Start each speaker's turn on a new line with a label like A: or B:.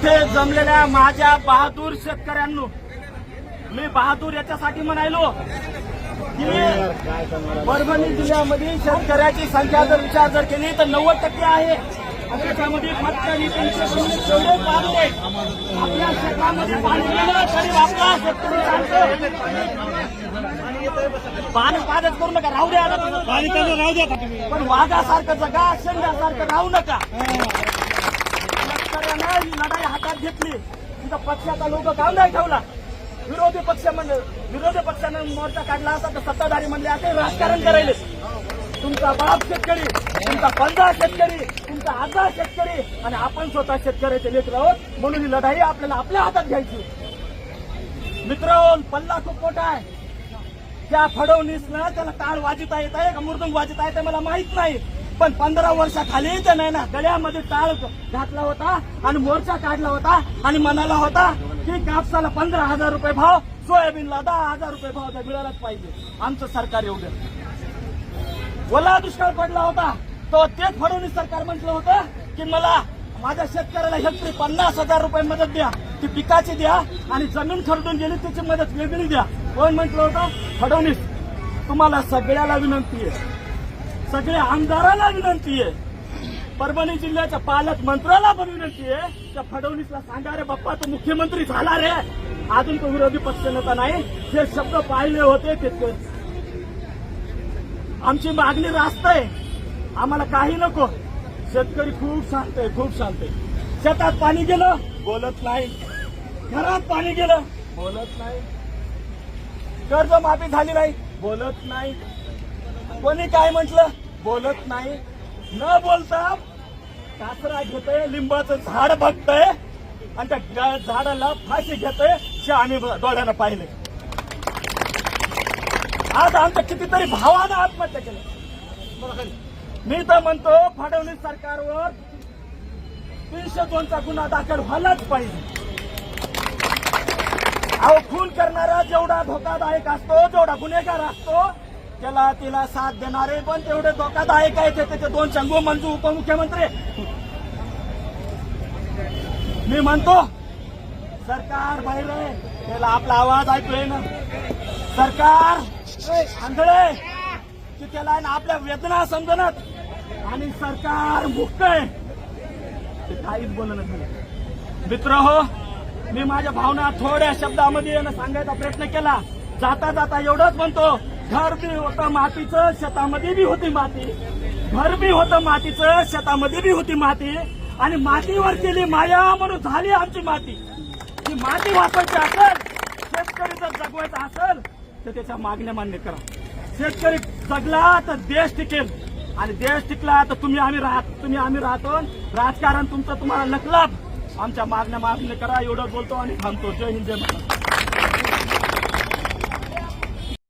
A: इथे जमलेल्या माझ्या बहादूर शेतकऱ्यांनो मी बहादूर याच्यासाठी म्हणायलो की परभणी जिल्ह्यामध्ये शेतकऱ्याची संख्या जर विचार जर केली तर नव्वद टक्के आहे. त्याच्यामध्ये फक्त आपल्या शेतामध्ये पाणी पादच करू नका राहू द्या
B: राहू द्या
A: पण वाघासारखं जगा शेंड्यासारखं राहू नका. सहकार्यानं ही लढाई हातात घेतली. तिथं पक्षाचा लोक काम नाही ठेवला. विरोधी पक्ष म्हणजे विरोधी पक्षानं मोर्चा काढला असा तर सत्ताधारी म्हणले असे राजकारण करायले. तुमचा बाप शेतकरी तुमचा पंधरा शेतकरी तुमचा आजार शेतकरी आणि आपण स्वतः शेतकऱ्याचे लेकर आहोत. म्हणून ही लढाई आपल्याला आपल्या हातात घ्यायची. मित्र पल्ला खूप मोठा आहे. त्या फडवणीसनं त्याला टाळ वाजता येत आहे का? मृदुंग वाजता येत आहे मला माहीत नाही. पण पंधरा वर्षाखाली तर नाही ना गळ्यामध्ये टाळ घातला होता आणि मोर्चा काढला होता आणि म्हणाला होता की कापसाला पंधरा हजार रुपये भाव सोयाबीनला दहा हजार रुपये भाव तर मिळालाच पाहिजे. आमचं सरकार एवढं ओला दुष्काळ पडला होता. तो तेच फडणवीस सरकार म्हटलं होतं की मला माझ्या शेतकऱ्याला हेक्टरी पन्नास हजार रुपये मदत द्या ती पिकाची द्या आणि जमीन खरडून गेली त्याची मदत वेगळी द्या. कोण म्हटलं होतं? फडणवीस. तुम्हाला सगळ्याला विनंती आहे. सगळ्या आमदाराला विनंती आहे. परभणी जिल्ह्याच्या पालकमंत्र्याला पण विनंती आहे. त्या फडणवीसला सांगा रे बाप्पा तो मुख्यमंत्री झाला रे. अजून तो विरोधी पक्षनेता नाही. हे शब्द पाहिले होते ते आमची मागणी रास्त आहे. आम्हाला काही नको. शेतकरी खूप शांत आहे खूप शांत आहे. शेतात पाणी गेलं बोलत नाही. घरात पाणी गेलं बोलत नाही. कर्ज माफी झाली नाही बोलत नाही. कोणी काय म्हटलं? बोलत नाही. न बोलता कासरा घेतय लिंबाचं झाड बघतय आणि त्या झाडाला फाशी घेतय हे आम्ही डोळ्यानं पाहिले. आज आमच्या कितीतरी भावानं आत्महत्या केल्या मी तर म्हणतो फडणवीस सरकारवर तीनशे दोनचा गुन्हा दाखल व्हायलाच पाहिजे. अहो खून करणारा जेवढा धोकादायक असतो जेवढा गुन्हेगार असतो त्याला तिला साथ देणारे पण तेवढे धोकादायक आहे ते त्याचे दोन चंगू मंजू उपमुख्यमंत्री. मी म्हणतो सरकार बाहेर आहे. त्याला आपला आवाज ऐकूय ना सरकार आंधळे की त्याला आपल्या वेदना समजणत आणि सरकार मुक्त आहे. ते काहीच बोलणं झालं मित्र हो मी माझ्या भावना थोड्या शब्दामध्ये सांगायचा प्रयत्न केला. जाता जाता एवढंच म्हणतो. घर बी होतं मातीचं शेतामध्ये बी होती माती. घर बी होतं मातीचं शेतामध्ये बी होती माती. आणि मातीवर केली माया म्हणून झाली आमची माती. ही माती वाचवायची असेल शेतकरी जर जगवायचा असेल तर त्याच्या मागण्या मान्य करा. शेतकरी जगला तर देश टिकेल. आणि देश टिकला तर तुम्ही आम्ही राहत तुम्ही आम्ही राहतो. राजकारण तुमचं तुम्हाला नकलाब आमच्या मागण्या मान्य करा एवढं बोलतो आणि थांबतो. जय हिंद जय महाराष्ट्र